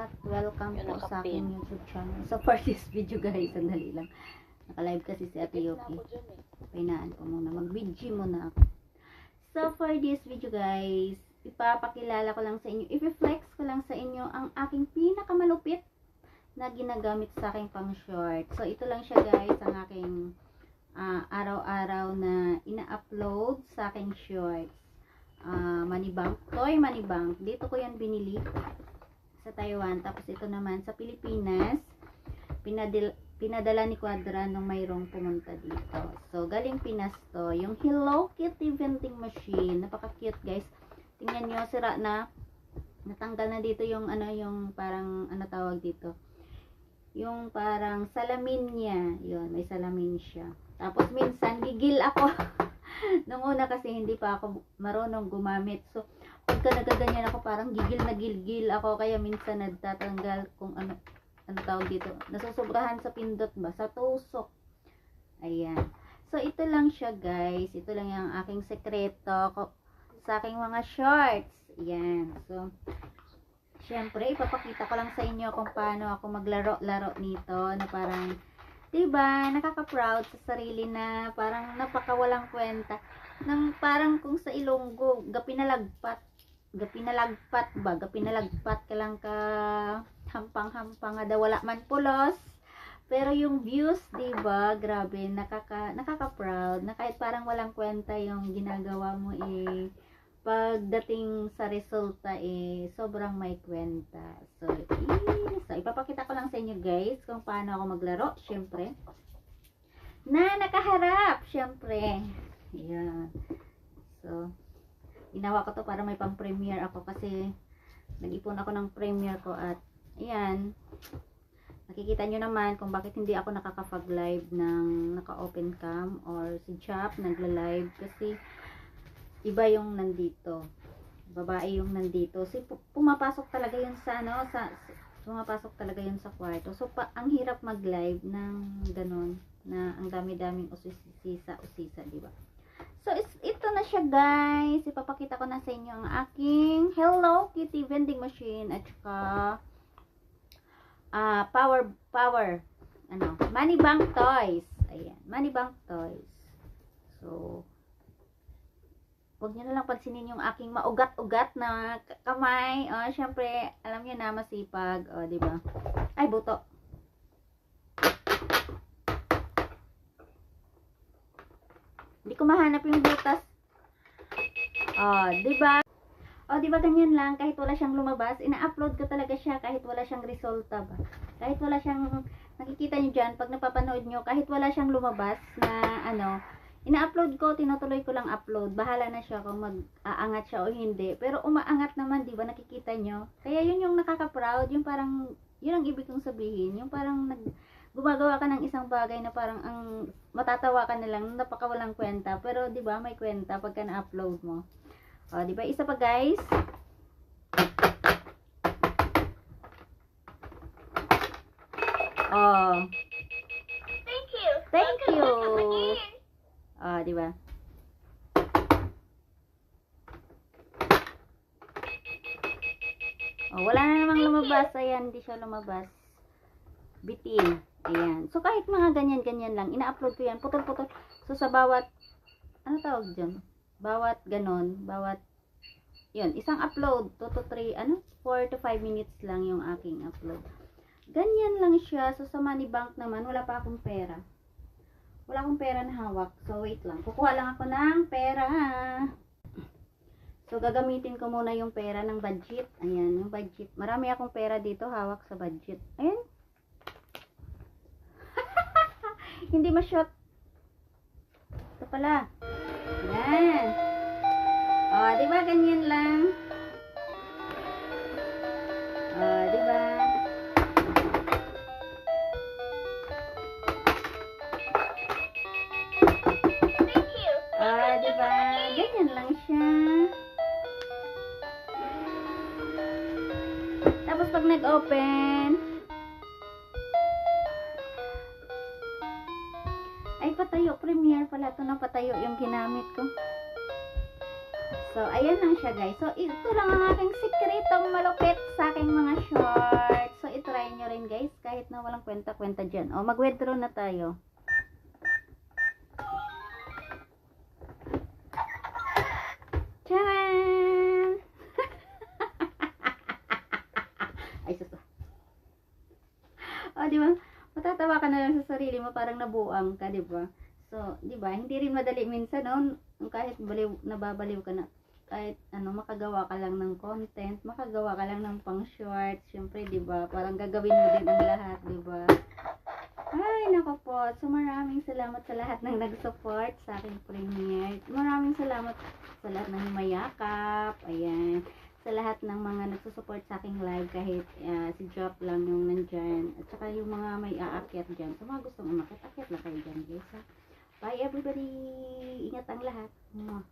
at welcome Yun, po sa aking YouTube channel. So for this video guys, sandali lang. Naka-live kasi si Ate Yuki. Painaan ko muna. Mag-video muna ako. So for this video guys, ipapakilala ko lang sa inyo, i-reflex ko lang sa inyo ang aking pinakamalupit na ginagamit sa aking pang short. So ito lang siya guys, ang aking ah, araw-araw na ina-upload sa aking shorts. Ah, Moneybank, Toy Moneybank. Dito ko yan binili sa Taiwan. Tapos ito naman sa Pilipinas, pinadil, pinadala ni Quadra nung mayroong pumunta dito. So, galing Pinas to. Yung Hello Kitty vending machine. Napaka-cute guys. Tingnan nyo, sira na. Natanggal na dito yung ano, yung parang, ano tawag dito. Yung parang salamin niya. Yun, may salamin siya. Tapos minsan, gigil ako. Nung una kasi hindi pa ako marunong gumamit. So, pagka nagaganyan ako, parang gigil na gilgil ako. Kaya minsan nagtatanggal kung ano, ano tawag dito. Nasusobrahan sa pindot ba? Sa tusok. Ayan. So, ito lang siya guys. Ito lang yung aking sekreto sa aking mga shorts. Ayan. So, syempre, ipapakita ko lang sa inyo kung paano ako maglaro-laro nito na parang, 'di ba nakaka-proud sa sarili na parang napakawalang kwenta. Nang parang kung sa Ilonggo, gapinalagpat, gapinalagpat ba, gapinalagpat ka lang ka hampang-hampang nga daw wala man pulos. Pero yung views, 'di ba? Grabe, nakaka nakaka-proud na kahit parang walang kwenta yung ginagawa mo eh pagdating sa resulta eh sobrang may kwenta. So, eh, so ipapakita ko lang sa inyo guys kung paano ako maglaro, syempre. Na nakaharap, syempre. Ayan. So, ginawa ko to para may pang-premiere ako kasi nag-ipon ako ng premiere ko at ayan. Nakikita nyo naman kung bakit hindi ako nakakapag-live ng naka-open cam or si Chap nagla-live kasi iba yung nandito. Babae yung nandito. Pu- pumapasok talaga yun sa ano, sa, pumapasok talaga yun sa kwarto. So, pa, ang hirap mag-live ng ganun, na ang dami-daming usisa-usisa, di ba? So, is, ito na siya, guys. Ipapakita ko na sa inyo ang aking Hello Kitty vending machine at saka ah power, power, ano, money bank toys. Ayan, money bank toys. So, Huwag niyo na lang pansinin yung aking maugat-ugat na kamay. O, syempre, alam niyo na masipag. O, di ba? Ay, buto. Hindi ko mahanap yung butas. O, di ba? O, di ba ganyan lang, kahit wala siyang lumabas, ina-upload ko talaga siya kahit wala siyang resulta ba. Kahit wala siyang, nakikita niyo dyan, pag napapanood niyo, kahit wala siyang lumabas na, ano, ina-upload ko, tinutuloy ko lang upload. Bahala na siya kung mag-aangat siya o hindi. Pero umaangat naman, di ba, nakikita nyo? Kaya yun yung nakaka-proud, yung parang, yun ang ibig kong sabihin. Yung parang nag, gumagawa ka ng isang bagay na parang ang matatawa ka na lang, napakawalang kwenta. Pero, di ba, may kwenta pagka na-upload mo. O, di ba, isa pa guys. Oh, Thank you. Thank you. Ah, di ba? Oh, wala na namang lumabas. Ayan, hindi siya lumabas. Bitin. Ayan. So, kahit mga ganyan-ganyan lang, ina-upload ko yan. Putol-putol. So, sa bawat, ano tawag dyan? Bawat ganon, bawat, yun, isang upload, 2 to 3, ano? 4 to 5 minutes lang yung aking upload. Ganyan lang siya. So, sa money bank naman, wala pa akong pera. Wala akong pera na hawak. So, wait lang. Kukuha lang ako ng pera. So, gagamitin ko muna yung pera ng budget. Ayan, yung budget. Marami akong pera dito hawak sa budget. Ayan. Hindi ma-shot. Ito pala. Ayan. O, di ba ganyan lang? O, di ba? Di ba? Ganyan lang siya. Tapos pag nag-open, ito na patayo yung ginamit ko. So, ayan lang siya guys. So, ito lang ang aking sikretong malupit sa aking mga shorts. So, itry nyo rin guys. Kahit na walang kwenta-kwenta dyan. O, mag-withdraw na tayo. Tcharan! Ay, sus. O, di ba? Matatawa ka na lang sa sarili mo, parang nabuang ka, di ba? So, di ba? Hindi rin madali minsan, no? Kahit baliw, nababaliw ka na, kahit ano, makagawa ka lang ng content, makagawa ka lang ng pang short, syempre, di ba? Parang gagawin mo din ang lahat, di ba? Ay, nako po. So, maraming salamat sa lahat ng nag-support sa aking premiere. Maraming salamat sa lahat ng mayakap. Ayan. Sa lahat ng mga nagsusupport sa aking live kahit ah, si Job lang yung nandyan. At saka yung mga may aakyat dyan. Sa mga gustong umakyat, akyat lang kayo dyan guys. Ha? Bye everybody. Ingat ang lahat. Mwah.